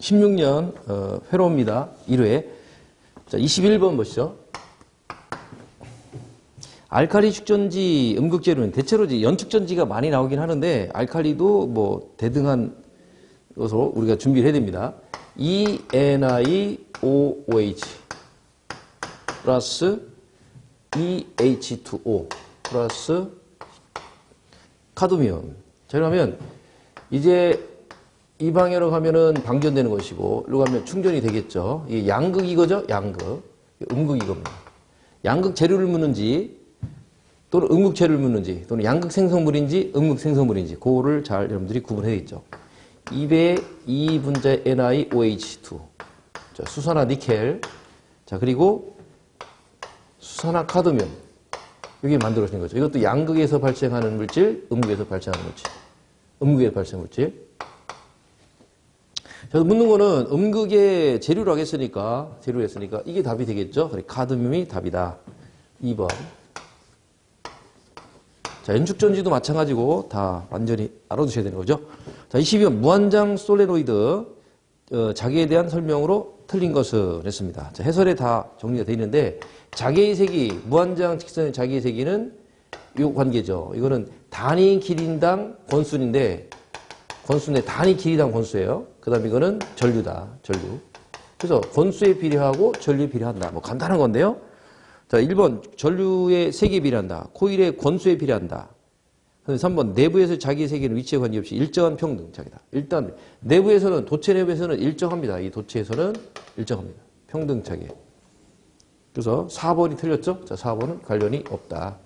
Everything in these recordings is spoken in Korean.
16년 어, 회로입니다. 1회. 자, 21번 보시죠. 알칼리 축전지 음극재료는 대체로 연축전지가 많이 나오긴 하는데 알칼리도 뭐 대등한 것으로 우리가 준비를 해야 됩니다. E ENiOOH 플러스 E EH2O 플러스 카드미움. 자, 그러면 이제 이 방향으로 가면은 방전되는 것이고, 이리로 가면 충전이 되겠죠. 이 양극 이거죠? 양극. 음극 이겁니다. 양극 재료를 묻는지, 또는 음극 재료를 묻는지, 또는 양극 생성물인지, 음극 생성물인지, 그거를 잘 여러분들이 구분해야겠죠. 2배 2분자 NiOH2. 자, 수산화 니켈. 자, 그리고 수산화 카드뮴. 이게 만들어진 거죠. 이것도 양극에서 발생하는 물질, 음극에서 발생하는 물질. 음극에서 발생하는 물질. 자, 묻는 거는 음극의 재료라고 했으니까, 재료로 했으니까 이게 답이 되겠죠? 그래, 카드뮴이 답이다. 2번. 자, 연축전지도 마찬가지고 다 완전히 알아두셔야 되는 거죠. 자, 22번. 무한장 솔레노이드, 어, 자기에 대한 설명으로 틀린 것을 했습니다. 자, 해설에 다 정리가 되어 있는데, 자기의 세기, 무한장 직선의 자기의 세기는 요 관계죠. 이거는 단위 길이당 권수인데, 권수인데 단위 길이당 권수예요. 그 다음 이거는 전류다. 전류. 그래서 권수에 비례하고 전류에 비례한다. 뭐 간단한 건데요. 자, 1번 전류의 세기에 비례한다. 코일의 권수에 비례한다. 3번 내부에서 자기의 세계는 위치에 관계없이 일정한 평등차이다. 일단 내부에서는 도체 내부에서는 일정합니다. 이 도체에서는 일정합니다. 평등차이. 그래서 4번이 틀렸죠? 자, 4번은 관련이 없다.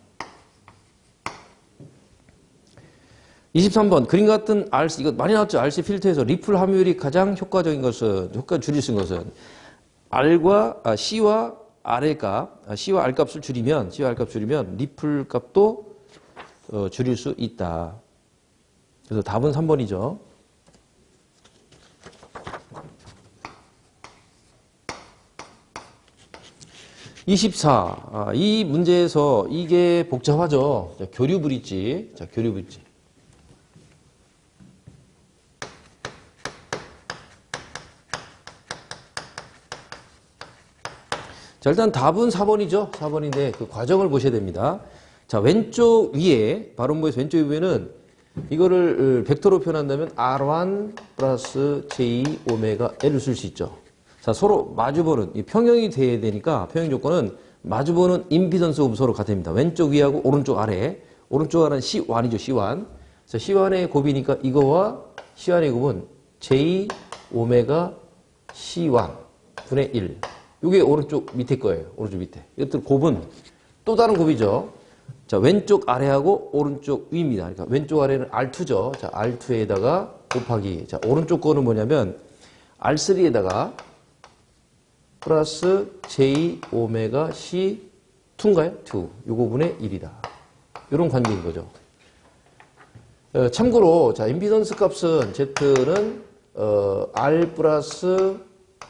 23번 그림 같은 RC 이거 많이 나왔죠. RC 필터에서 리플 함유율이 가장 효과적인 것은 효과 줄일 수 있는 것은 R과 아, C와 R의 값, 아, C와 R 값을 줄이면 C와 R 값 줄이면 리플 값도 어, 줄일 수 있다. 그래서 답은 3번이죠. (24) 아, 이 문제에서 이게 복잡하죠. 자, 교류 브릿지. 자, 교류 브릿지. 자, 일단 답은 4번이죠. 4번인데 그 과정을 보셔야 됩니다. 자, 왼쪽 위에, 발음부에서 왼쪽 위에는 이거를 어, 벡터로 표현한다면 R1 플러스 J 오메가 L을 쓸 수 있죠. 자, 서로 마주보는, 이 평형이 돼야 되니까 평형 조건은 마주보는 임피던스 곱이 서로 같아야 됩니다. 왼쪽 위하고 오른쪽 아래. 오른쪽 아래는 C1이죠, C1. 자, C1의 곱이니까 이거와 C1의 곱은 J 오메가 C1 분의 1. 이게 오른쪽 밑에 거예요. 오른쪽 밑에. 이것들 곱은 또 다른 곱이죠. 자, 왼쪽 아래하고 오른쪽 위입니다. 그러니까 왼쪽 아래는 R2죠. 자, R2에다가 곱하기. 자, 오른쪽 거는 뭐냐면 R3에다가 플러스 J 오메가 C 2인가요? 2. 요거 분의 1이다. 이런 관계인 거죠. 어, 참고로 자, 임피던스 값은 Z는 어, R 플러스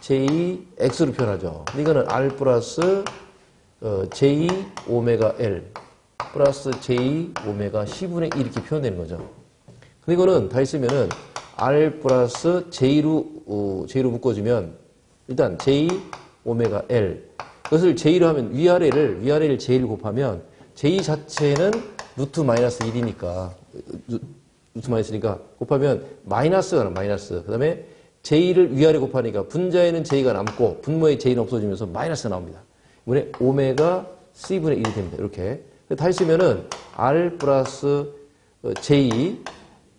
J X로 표현하죠. 이거는 R 플러스 어, J 오메가 L 플러스 J 오메가 C분의 1 이렇게 표현되는 거죠. 근데 이거는 다 있으면은 R 플러스 J로, 어, J로 묶어주면 일단 J 오메가 L 그것을 J로 하면 위아래를, 위아래를 J를 곱하면 J 자체는 루트 마이너스 1이니까 루트 마이너스니까 곱하면 마이너스가 나 마이너스. 그 다음에 J를 위아래 곱하니까 분자에는 J가 남고 분모에 J는 없어지면서 마이너스가 나옵니다. 이번에 오메가 C분의 1이 됩니다. 이렇게. 다 있으면은 R 플러스 J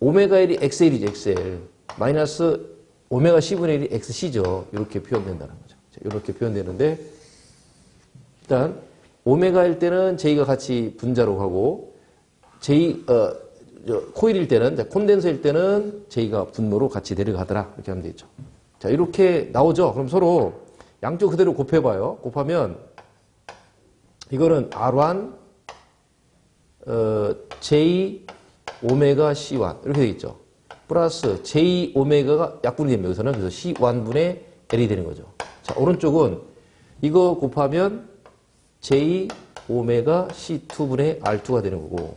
오메가 1이 XL이죠. XL. 마이너스 오메가 C분의 1이 XC죠. 이렇게 표현된다는 거죠. 이렇게 표현되는데 일단 오메가일 때는 J가 같이 분자로 가고 J 어 코일일 때는 콘덴서일 때는 J가 분모로 같이 내려가더라 이렇게 하면 되죠. 자 이렇게 나오죠. 그럼 서로 양쪽 그대로 곱해봐요. 곱하면 이거는 R1 어, J 오메가 C1 이렇게 되겠죠. 플러스 J 오메가가 약분이 됩니다. 여기서는 그래서 C1분의 L이 되는 거죠. 자 오른쪽은 이거 곱하면 J 오메가 C2분의 R2가 되는 거고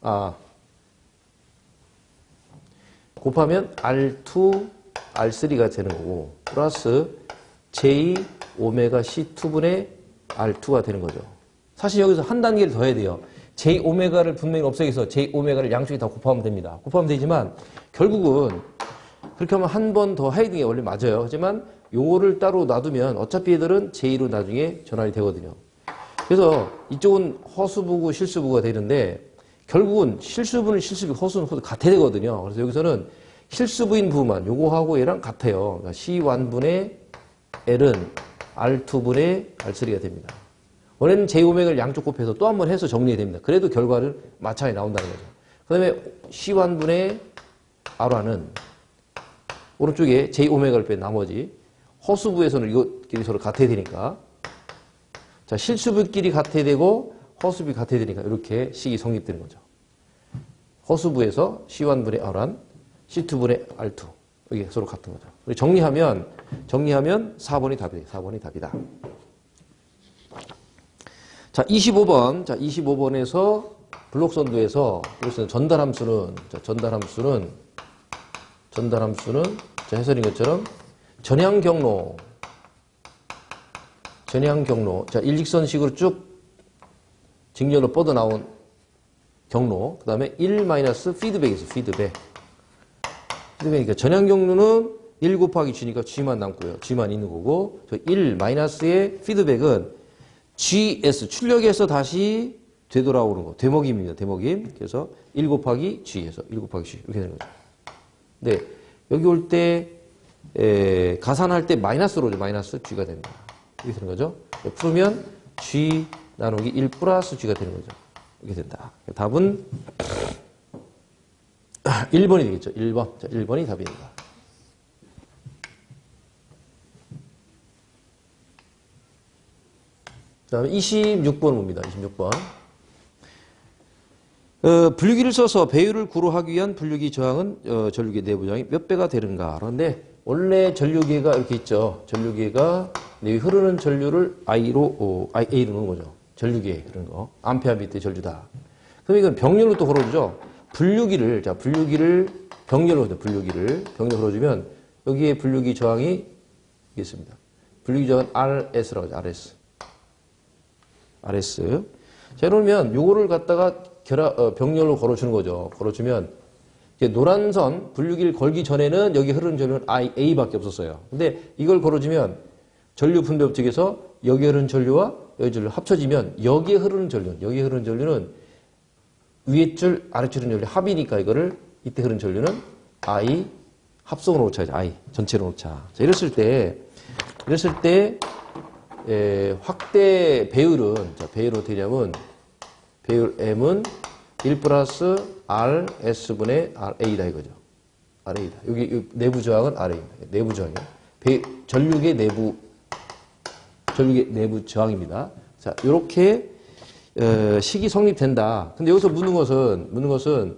아 곱하면 R2 R3가 되는 거고 플러스 J 오메가 C2분의 R2가 되는 거죠. 사실 여기서 한 단계를 더 해야 돼요. J 오메가를 분명히 없애기 위해서 J 오메가를 양쪽에 다 곱하면 됩니다. 곱하면 되지만 결국은 그렇게 하면 한 번더게 원래 맞아요. 하지만 요거를 따로 놔두면 어차피 얘들은 J로 나중에 전환이 되거든요. 그래서 이쪽은 허수부고 실수부가 되는데 결국은 실수부는 실수부, 허수는 허수 같아야 되거든요. 그래서 여기서는 실수부인 부만 요거하고 얘랑 같아요. 그러니까 C1분의 L은 R2분의 R3가 됩니다. 원래는 J오메가를 양쪽 곱해서 또 한 번 해서 정리해야 됩니다. 그래도 결과를 마찬가지 나온다는 거죠. 그 다음에 C1분의 R1은 오른쪽에 J오메가를 뺀 나머지 허수부에서는 이것끼리 서로 같아야 되니까 자 실수부끼리 같아야 되고 허수부 같아야 되니까 이렇게 식이 성립되는 거죠. 허수부에서 C1분의 R1, C2분의 R2 이게 서로 같은 거죠. 정리하면 정리하면 4번이 답이에요. 4번이 답이다. 자, 25번. 자, 25번에서 블록선두에서 블록선두 전달 함수는 자, 전달 함수는 전달 함수는 자, 해설인 것처럼 전향 경로 전향 경로. 자, 일직선식으로 쭉 직렬로 뻗어 나온 경로. 그 다음에 1 마이너스 피드백이죠. 피드백. 피드백이니까 전향 경로는 1 곱하기 g니까 g만 남고요. g만 있는 거고 저1 마이너스의 피드백은 gs 출력에서 다시 되돌아오는 거. 되먹임입니다. 되먹임. 그래서 1 곱하기 g에서 1 곱하기 g 이렇게 되는 거죠. 네. 여기 올때 가산할 때 마이너스로 오죠. 마이너스 g가 됩니다. 이렇게 되는 거죠. 풀면 g 나누기 1 플러스 g가 되는 거죠. 이렇게 된다. 답은 1번이 되겠죠. 1번. 자, 1번이 답입니다. 그 다음에 26번 봅니다. 26번. 어, 분류기를 써서 배율을 구로하기 위한 분류기 저항은 어, 전류기 내부 저항이 몇 배가 되는가. 그런데 원래 전류기가 이렇게 있죠. 전류기가 내 흐르는 전류를 I로 어, A로 넣는 거죠. 전류기에 그런 거. 암페어 밑에 전류다. 그럼 이건 병렬로 또 걸어주죠. 분류기를 자 분류기를 병렬로 하죠. 분류기를 병렬로 걸어주면 여기에 분류기 저항이 있습니다. 분류기 저항은 RS라고 하죠. RS. RS. 자, 이러면 요거를 갖다가 결합, 어, 병렬로 걸어주는 거죠. 걸어주면 노란 선 분류기를 걸기 전에는 여기 흐르는 전류는 I, A밖에 없었어요. 근데 이걸 걸어주면 전류 분배 법칙에서 여기 흐르는 전류와 여기 전류 합쳐지면 여기에 흐르는 전류, 여기에 흐르는 전류는 위에 줄, 아래 줄은 전류 합이니까 이거를 이때 흐르는 전류는 I 합성으로 놓자, I 전체로 놓자. 자, 이랬을 때, 이랬을 때 에, 확대 배율은 자, 배율 어떻게 되냐면 배율 M은 1 플러스 R S분의 RA다 이거죠. RA다. 여기, 여기 내부 저항은 RA입니다. 내부 저항이요. 배, 전류계 내부 전류계 내부 저항입니다. 자, 이렇게 어, 식이 성립된다. 근데 여기서 묻는 것은 묻는 것은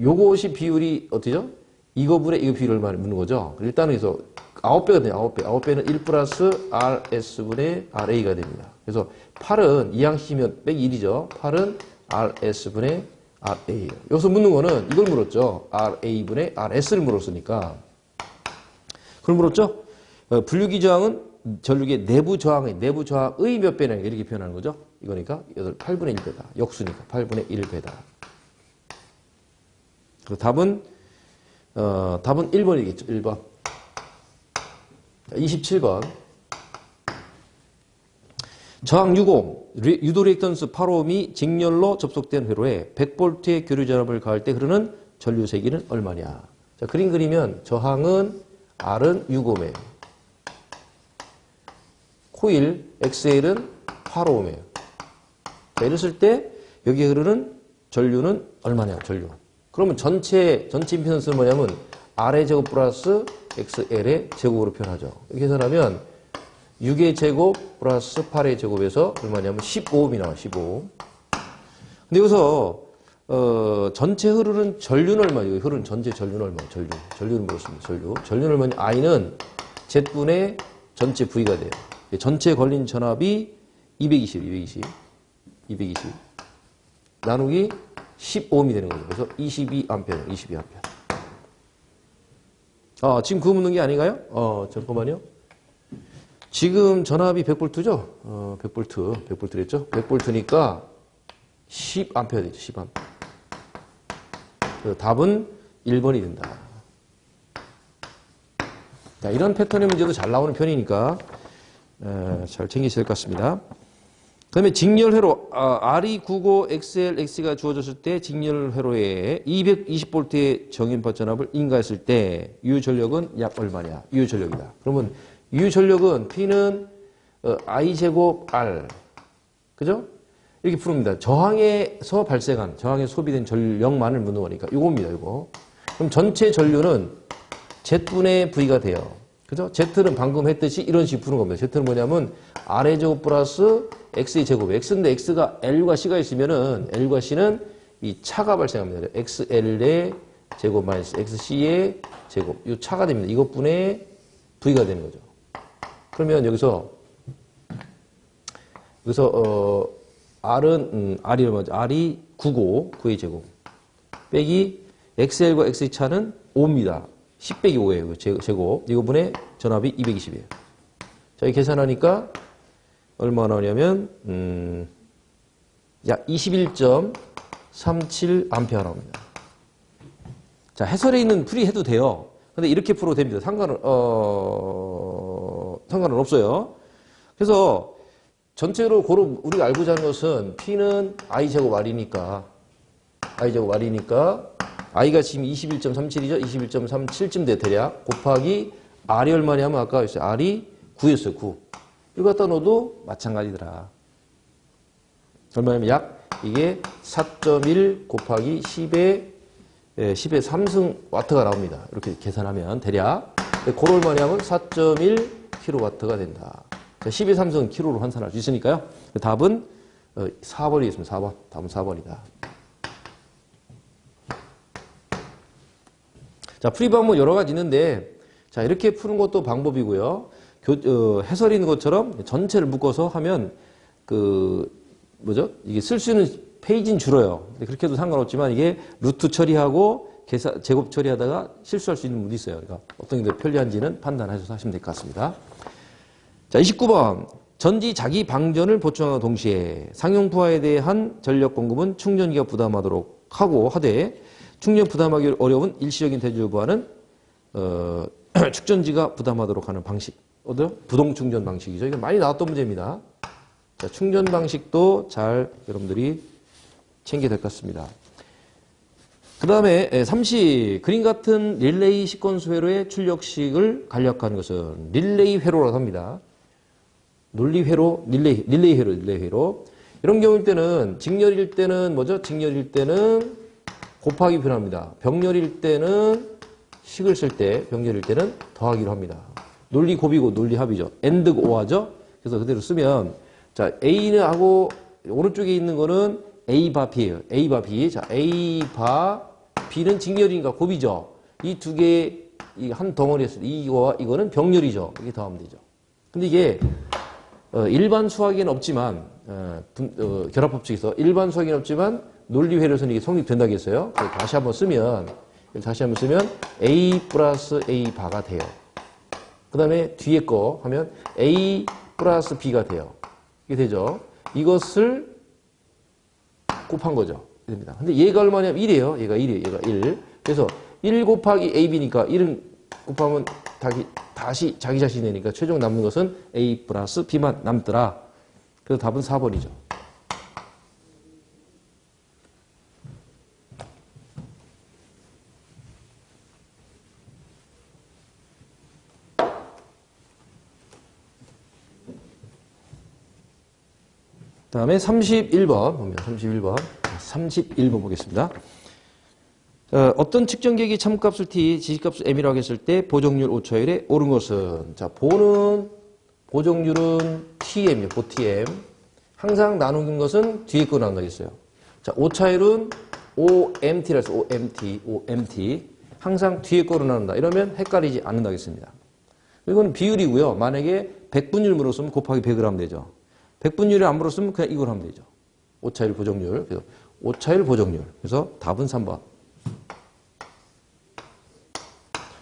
요것이 비율이? 이거 분의 이거 비율 얼마나 묻는 거죠? 일단은 그래서 9배가 돼요. 9배. 9배는 1 플러스 RS분의 RA가 됩니다. 그래서 8은 이항시면 빼기 1이죠. 8은 RS분의 RA예요. 여기서 묻는 거는 이걸 물었죠. RA분의 RS를 물었으니까. 그걸 물었죠? 어, 분류기 저항은 전류기의 내부 저항의 내부 저항의 몇 배냐 이렇게 표현하는 거죠. 이거니까 8분의 1배다. 역수니까 8분의 1배다. 그 답은 어, 답은 1번이겠죠. 1번. 27번. 저항 6옴, 유도 리액턴스 8옴이 직렬로 접속된 회로에 100볼트의 교류 전압을 가할 때 흐르는 전류 세기는 얼마냐. 자, 그림 그리면 저항은 R은 6옴이에요. 코일 XL은 8옴이에요. 자, 이랬을 때 여기에 흐르는 전류는 얼마냐, 전류. 그러면 전체, 전체 임피던스는 뭐냐면 R의 제곱 플러스 XL의 제곱으로 표현하죠. 이렇게 계산하면 6의 제곱 플러스 8의 제곱에서 얼마냐면 15옴이 나와요. 15옴. 근데 여기서 어, 전체 흐르는 전류는 얼마예요? 흐르는 전체 전류는 얼마예요? 전류. 전류는 물었습니다. 전류. 전류는 얼마냐? I는 Z분의 전체 V가 돼요. 전체 걸린 전압이 220, 220, 220 나누기 15옴이 되는 거죠. 그래서 22A, 22A. 아, 지금 그거 묻는 게 아닌가요? 어, 잠깐만요. 지금 전압이 100볼트죠? 어, 100볼트. 100볼트랬죠? 100볼트니까 10A 되죠, 10A. 그래서 답은 1번이 된다. 자, 이런 패턴의 문제도 잘 나오는 편이니까 에, 잘될것 같습니다. 그 다음에 직렬회로 아, RE95 XL, X가 주어졌을 때 직렬회로에 220V의 정인파 전압을 인가했을 때 유전력은 약 얼마냐? 유전력이다. 그러면 유전력은 P는 어, I 제곱 R 그죠? 이렇게 푸릅니다. 저항에서 발생한 저항에 소비된 전력만을 묻는 거니까 이겁니다. 이거. 그럼 전체 전류는 Z분의 V가 돼요. 그죠? Z는 방금 했듯이 이런 식으로 푸는 겁니다. Z는 뭐냐면 R의 제곱 플러스 X의 제곱. X인데 X가 L과 C가 있으면은 L과 C는 이 차가 발생합니다. XL의 제곱 마이너스 XC의 제곱. 이 차가 됩니다. 이것분의 V가 되는 거죠. 그러면 여기서 여기서 어 R은 음, R이 얼마죠? R이 9고 9의 제곱 빼기 XL과 X의 차는 5입니다. 10 빼기 5예요. 제곱. 이거분의 전압이 220이에요. 자, 이 계산하니까 얼마 나오냐면 음, 약 21.37 암페어 나옵니다. 자, 해설에 있는 풀이 해도 돼요. 근데 이렇게 풀어도 됩니다. 상관은 어 상관은 없어요. 그래서 전체로 고로 우리가 알고자 하는 것은 P는 I 제곱 R이니까 I 제곱 R이니까 I가 지금 21.37이죠. 21.37쯤 돼 대략 곱하기 R이 얼마냐 하면 아까 했어요. R이 9였어요. 9. 이거 갖다 넣어도 마찬가지더라. 얼마냐면 약 이게 4.1 곱하기 10의 예, 10의 3승 와트가 나옵니다. 이렇게 계산하면 대략 고로 얼마냐면 4.1 킬로와트가 된다. 12, 3승 킬로로 환산할 수 있으니까요. 답은 4번이겠습니다. 4번. 답은 4번이다. 자, 풀이 방법 여러 가지 있는데, 자, 이렇게 푸는 것도 방법이고요. 교, 어, 해설이 있는 것처럼 전체를 묶어서 하면, 그, 뭐죠? 이게 쓸 수 있는 페이지는 줄어요. 근데 그렇게 해도 상관없지만 이게 루트 처리하고 계산, 제곱 처리하다가 실수할 수 있는 분도 있어요. 그러니까 어떤 게 더 편리한지는 판단하셔서 하시면 될 것 같습니다. 자, 29번. 전지 자기 방전을 보충하는 동시에 상용부하에 대한 전력 공급은 충전기가 부담하도록 하고 하되 충전 부담하기 어려운 일시적인 대조부하는 어, 축전지가 부담하도록 하는 방식. 어때요? 부동 충전 방식이죠. 이건 많이 나왔던 문제입니다. 자, 충전 방식도 잘 여러분들이 챙겨야 될 것 같습니다. 그 다음에 30. 그림 같은 릴레이 시퀀스 회로의 출력식을 간략화하는 것은 릴레이 회로라고 합니다. 논리 회로, 릴레이, 릴레이 회로, 릴레이 회로. 이런 경우일 때는 직렬일 때는 뭐죠? 직렬일 때는 곱하기 표현합니다. 병렬일 때는 식을 쓸 때, 병렬일 때는 더하기로 합니다. 논리 곱이고 논리 합이죠. 엔드 오하죠? 그래서 그대로 쓰면 자, A는 하고 오른쪽에 있는 거는 A 바 B예요. A 바 B. 자, A 바 B는 직렬이니까 곱이죠. 이 두 개, 이한 덩어리에서 이거와 이거는 병렬이죠. 이게 더하면 되죠. 근데 이게 어, 일반 수학에는 없지만 어, 분, 어, 결합법칙에서 일반 수학에는 없지만 성립된다고 했어요. 다시 한번 쓰면 다시 한번 쓰면 A 플러스 A 바가 돼요. 그 다음에 뒤에 거 하면 A 플러스 B가 돼요. 이게 되죠. 이것을 곱한 거죠. 됩니다. 근데 얘가 얼마냐면 1이에요. 얘가 1이에요. 얘가 1. 그래서 1 곱하기 AB니까 1은 곱하면 다시, 다시 자기 자신이 되니까 최종 남는 것은 A 플러스 B만 남더라. 그래서 답은 4번이죠. 다음에 31번 봅니다. 31번. 31번 보겠습니다. 어, 떤 측정계기 참값을 t, 지시값을 m이라고 했을 때 보정률 오차율에 오른 것은 자, 보는 보정률은 tm이에요. 보tm. 항상 나누는 것은 뒤에 거 나눈다겠어요. 자, 오차율은 omt라 해서 omt, omt. 항상 뒤에 거로 나눈다. 이러면 헷갈리지 않는다겠습니다. 이건 비율이고요. 만약에 100분율 물었으면 곱하기 100을 하면 되죠. 100분율을 안 물었으면 그냥 이걸 하면 되죠. 오차율 보정률. 그래서 오차율 보정률. 그래서 답은 3번.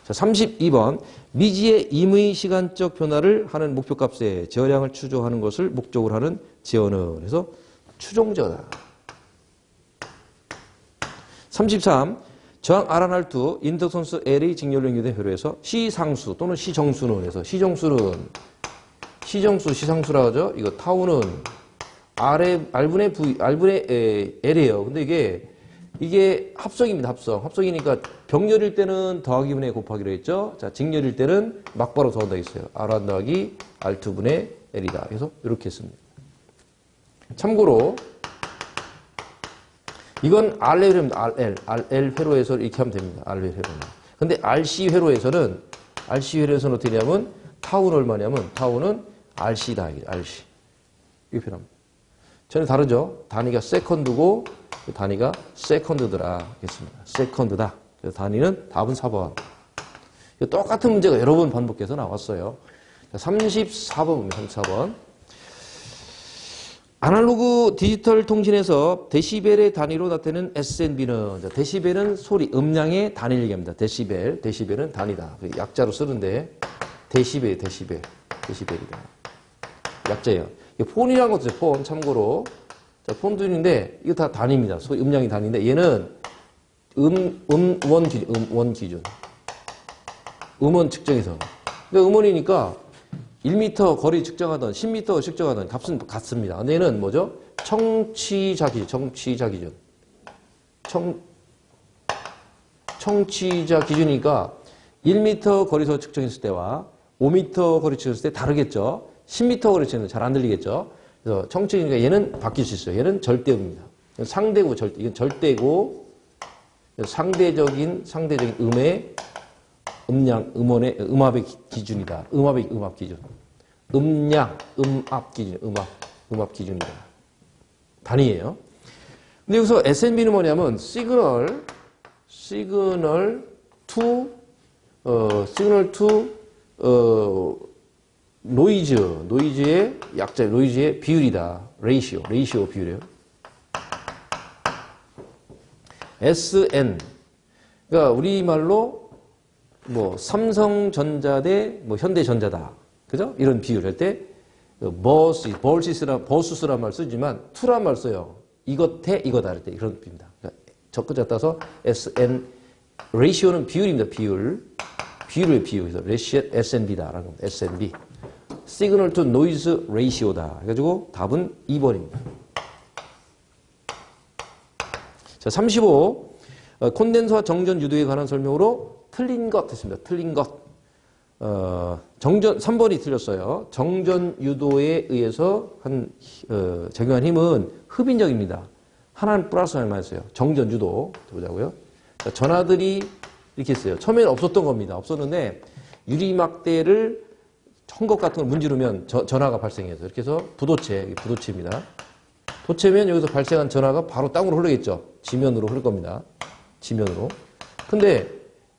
자, 32번. 미지의 임의 시간적 변화를 하는 목표값의 저량을 추정하는 것을 목적으로 하는 지어는 그래서 추종저다. 33. 저항 RR2 인덕선수 L의 직렬로 연결된 회로에서 시상수 또는 시정수는 해서 시정수는 시정수 시상수라 하죠. 이거 타우는 R의 R분의 V R분의 에, L이에요. 근데 이게 이게 합성입니다. 합성. 합성이니까 병렬일 때는 더하기 분의 곱하기로 했죠. 자, 직렬일 때는 막바로 더한다 했어요. R1 더하기 R2분의 L이다. 그래서 이렇게 했습니다. 참고로 이건 RL 회로입니다. RL. RL 회로에서 이렇게 하면 됩니다. RL 회로는. 근데 RC 회로에서는 RC 회로에서는 어떻게 하냐면 타우는 얼마냐면 타우는 RC다. RC. 이렇게 표현합니다. 전혀 다르죠? 단위가 세컨드고 그 단위가 세컨드더라. 겠습니다. 세컨드다. 그래서 단위는 답은 4번. 똑같은 문제가 여러 번 반복해서 나왔어요. 34번입니다. 34번. 아날로그 디지털 통신에서 데시벨의 단위로 나타내는 SNB는 데시벨은 소리, 음량의 단위를 얘기합니다. 데시벨, 데시벨은 단위다. 그 약자로 쓰는데 데시벨, 데시벨, 데시벨이다. 약자예요. 폰이라는 것도 폰 참고로 자, 폰도 있는데 이거 다 단위입니다. 소위 음량이 단위인데 얘는 음, 음, 원 기준, 음, 원 기준. 음원 측정에서. 근데 음원이니까 1m 거리 측정하던 10m 측정하던 값은 같습니다. 근데 얘는 뭐죠? 청취자 기준, 청취자 기준. 청, 청취자 기준이니까 1m 거리에서 측정했을 때와 5m 거리 측정했을 때 다르겠죠? 10m 거리 측정은 잘안 들리겠죠? 그래서 청취니까 얘는 바뀔 수 있어요. 얘는 절대음입니다. 상대고 절대, 이건 절대고 상대적인, 상대적인 음의 음량, 음원의 음압의 기준이다. 음압의 음압 기준. 음량, 음압 기준, 음압, 음압 기준이다. 단위예요. 근데 여기서 SNB는 뭐냐면 시그널, 시그널 투, 어, 시그널 투, 어, 노이즈, 노이즈의 약자, 노이즈의 비율이다. 레이시오, 레이시오 비율이에요. SN. 그러니까 우리말로 뭐 삼성전자 대 뭐 현대전자다. 그죠? 이런 비율 할 때 버스, 버시스라 버수스란 말 쓰지만 투란 말 써요. 이것 대 이거다 할 때 이런 비입니다. 그러니까 적극자 따서 SN 레이시오는 비율입니다. 비율. 비율의 비율. 그래서 SNB다라는 겁니다. SNB. 시그널 투 노이즈 레이시오다. 그래가지고 답은 2번입니다. 자, 35. 어, 콘덴서와 정전 유도에 관한 설명으로 틀린 것 했습니다. 틀린 것. 어, 정전, 3번이 틀렸어요. 정전 유도에 의해서 한, 어, 작용한 힘은 흡인적입니다. 하나는 플러스 하나만 했어요. 정전 유도. 보자고요. 자, 전하들이 이렇게 했어요. 처음에는 없었던 겁니다. 없었는데 유리막대를 헝겊 같은 걸 문지르면 저, 전화가 발생해서 이렇게 해서 부도체, 부도체입니다. 도체면 여기서 발생한 전화가 바로 땅으로 흐르겠죠. 지면으로 흐를 겁니다. 지면으로. 근데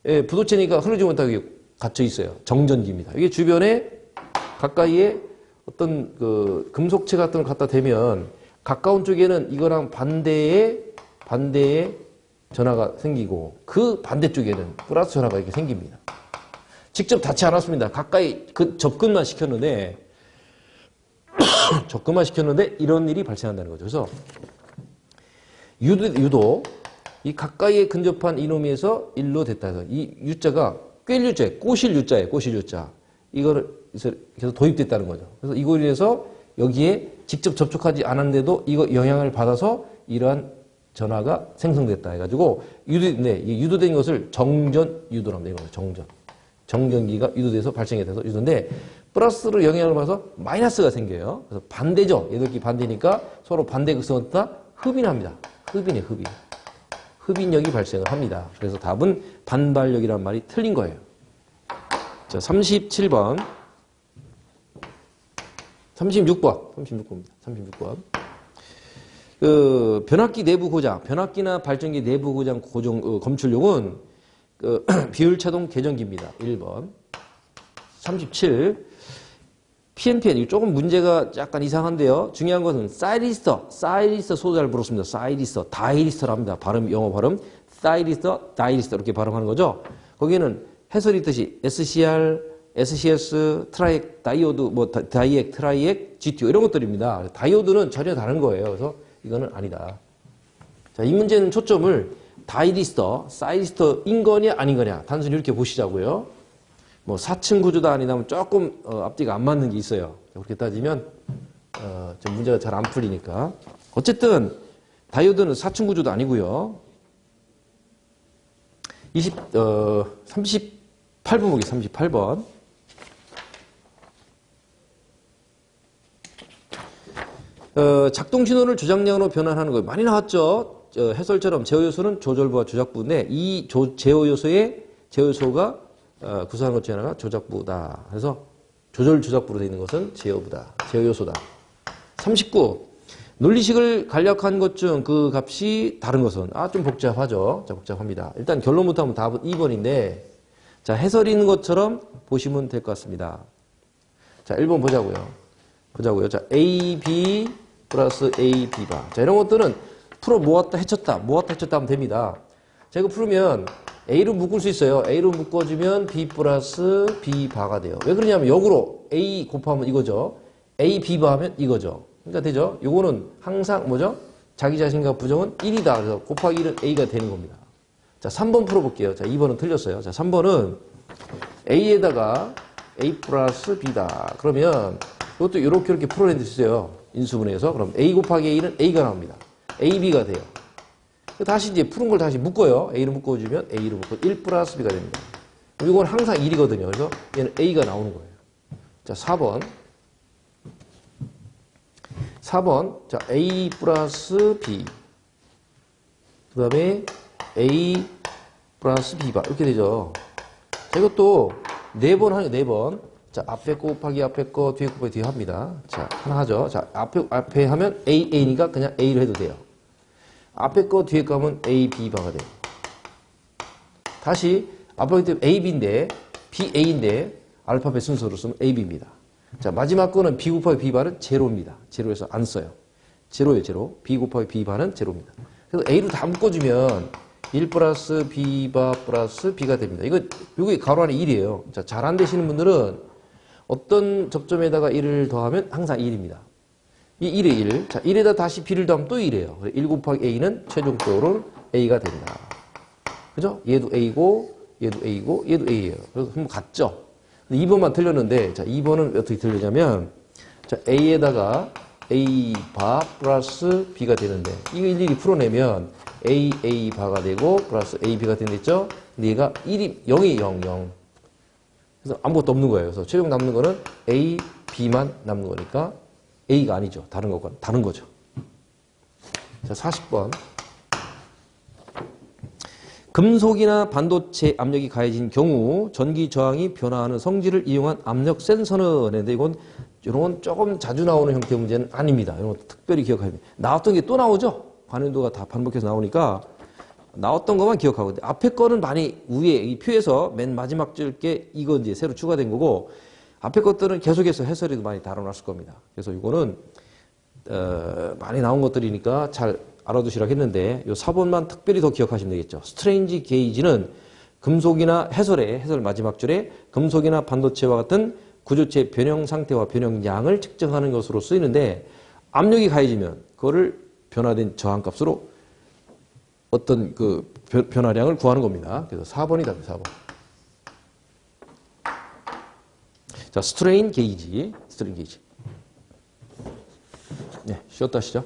예, 부도체니까 흐르지 못하게 갇혀 있어요. 정전기입니다. 이게 주변에 가까이에 어떤 그 금속체 같은 걸 갖다 대면 가까운 쪽에는 이거랑 반대의 반대의 전화가 생기고 그 반대쪽에는 플러스 전화가 이렇게 생깁니다. 직접 닿지 않았습니다. 가까이 그 접근만 시켰는데 접근만 시켰는데 이런 일이 발생한다는 거죠. 그래서 유도, 유도 이 가까이에 근접한 이놈에서 일로 됐다 해서 이 유자가 꿰유자, 꼬실 유자예요. 꼬실 유자. 이거를 계속 도입됐다는 거죠. 그래서 이거로 인해서 여기에 직접 접촉하지 않았는데도 이거 영향을 받아서 이러한 전화가 생성됐다 해가지고 유도, 네, 유도된 것을 정전 유도랍니다. 이거 정전. 정전기가 유도돼서 발생이 돼서 유도인데 플러스로 영향을 받아서 마이너스가 생겨요. 그래서 반대죠. 얘들끼리 반대니까 서로 반대 극성을 따 흡인합니다. 흡인이 흡인. 흡인력이 발생을 합니다. 그래서 답은 반발력이란 말이 틀린 거예요. 자, 37번. 36번. 36번입니다. 36번. 그 변압기 내부 고장, 변압기나 발전기 내부 고장 고정 어, 검출용은 그 비율차동 계정기입니다. 1번. 37. PNPN, 이 조금 문제가 약간 이상한데요. 중요한 것은 사이리스터, 사이리스터 소도 잘 부르습니다. 사이리스터, 다이리스터랍니다. 발음, 영어 발음. 사이리스터, 다이리스터 이렇게 발음하는 거죠. 거기에는 해설이 뜻이 SCR, SCS, 트라이액, 다이오드, 뭐 다- 다이액, 트라이액, GTO 이런 것들입니다. 다이오드는 전혀 다른 거예요. 그래서 이거는 아니다. 자, 이 문제는 초점을 다이리스터, 사이리스터인 거냐 아닌 거냐 단순히 이렇게 보시자고요. 뭐 4층 구조다 아니다면 조금 어, 앞뒤가 안 맞는 게 있어요. 그렇게 따지면 어, 좀 문제가 잘 안 풀리니까. 어쨌든 다이오드는 4층 구조도 아니고요. 20, 어, 38번 보기 38번. 어, 작동 신호를 조작량으로 변환하는 거 많이 나왔죠. 어, 해설처럼 제어 요소는 조절부와 조작부 인데 이 조, 제어 요소의 제어 요소가 어, 구성하는 것 중에 하나가 조작부다. 그래서 조절 조작부로 되어 있는 것은 제어부다. 제어 요소다. 39. 논리식을 간략한 것 중 그 값이 다른 것은 아 좀 복잡하죠. 자 복잡합니다. 일단 결론부터 하면 답은 2번인데 자 해설이 있는 것처럼 보시면 될 것 같습니다. 자 1번 보자고요. 보자고요. 자 A, B 플러스 A, B바. 자 이런 것들은 풀어 모았다 해쳤다 모았다 해쳤다 하면 됩니다. 자 이거 풀으면 A로 묶을 수 있어요. A로 묶어주면 B 플러스 B 바가 돼요. 왜 그러냐면 역으로 A 곱하면 이거죠. A, B 바 하면 이거죠. 그러니까 되죠. 요거는 항상 뭐죠? 자기 자신과 부정은 1이다. 그래서 곱하기 1은 A가 되는 겁니다. 자 3번 풀어볼게요. 자 2번은 틀렸어요. 자 3번은 A에다가 A 플러스 B다. 그러면 이것도 이렇게 이렇게 있어요. 인수분해에서. 그럼 A 곱하기 A는 A가 나옵니다. AB가 돼요. 다시 이제 푸른 걸 다시 묶어요. A를 묶어주면 A로 묶어 1 플러스 B가 됩니다. 이건 항상 1이거든요. 그래서 얘는 A가 나오는 거예요. 자, 4번. 4번. 자, A 플러스 B. 그 다음에 A 플러스 B바. 이렇게 되죠. 자, 이것도 네번 하는 네 번. 자, 앞에 거 곱하기 앞에 거, 뒤에 거 곱하기 뒤에 합니다. 자, 하나 하죠. 자, 앞에, 앞에 하면 A, A니까 그냥 A로 해도 돼요. 앞에 거 뒤에 거 하면 A, B 바가 돼요. 다시 앞에 때 A, B인데 B, A인데 알파벳 순서로 쓰면 A, B입니다. 자 마지막 거는 B 곱하기 B 바는 제로입니다. 제로에서 안 써요. 제로예요, 제로. B 곱하기 B 바는 제로입니다. 그래서 A로 다 묶어주면 1 플러스 B 바 플러스 B가 됩니다. 이거 이게 가로 안에 1이에요. 자, 잘 안 되시는 분들은 어떤 접점에다가 1을 더하면 항상 1입니다. 이 1에 1. 자, 1에다 다시 B를 더하면 또 1이에요. 1 곱하기 A는 최종적으로 A가 된다. 그죠? 얘도 A고, 얘도 A고, 얘도 A예요. 그래서 한번 같죠? 2번만 틀렸는데, 자, 2번은 어떻게 틀리냐면, 자, A에다가 A 바 플러스 B가 되는데, 이거 일일이 풀어내면 A, A 바가 되고, 플러스 A, B가 된댔죠? 근데 얘가 1이, 0이 0, 0. 그래서 아무것도 없는 거예요. 그래서 최종 남는 거는 A, B만 남는 거니까 A가 아니죠. 다른 거건 다른 거죠. 자, 40번. 금속이나 반도체 압력이 가해진 경우 전기 저항이 변화하는 성질을 이용한 압력 센서는 했는데 이건 이런 건 조금 자주 나오는 형태의 문제는 아닙니다. 이런 거 특별히 기억해야 됩니다. 나왔던 게 또 나오죠? 관련도가 다 반복해서 나오니까 나왔던 것만 기억하고 앞에 거는 많이 위에 이 표에서 맨 마지막 줄게 이거 이제 새로 추가된 거고 앞에 것들은 계속해서 해설에도 많이 다뤄놨을 겁니다. 그래서 이거는 어, 많이 나온 것들이니까 잘 알아두시라고 했는데 요 4번만 특별히 더 기억하시면 되겠죠. 스트레인지 게이지는 금속이나 해설의 해설 마지막 줄에 금속이나 반도체와 같은 구조체 변형 상태와 변형량을 측정하는 것으로 쓰이는데 압력이 가해지면 그거를 변화된 저항값으로 어떤 그 변- 변화량을 구하는 겁니다. 그래서 4번이 답이에요. 4번. 자, 스트레인 게이지. 스트레인 게이지. 네, 쉬었다 하시죠.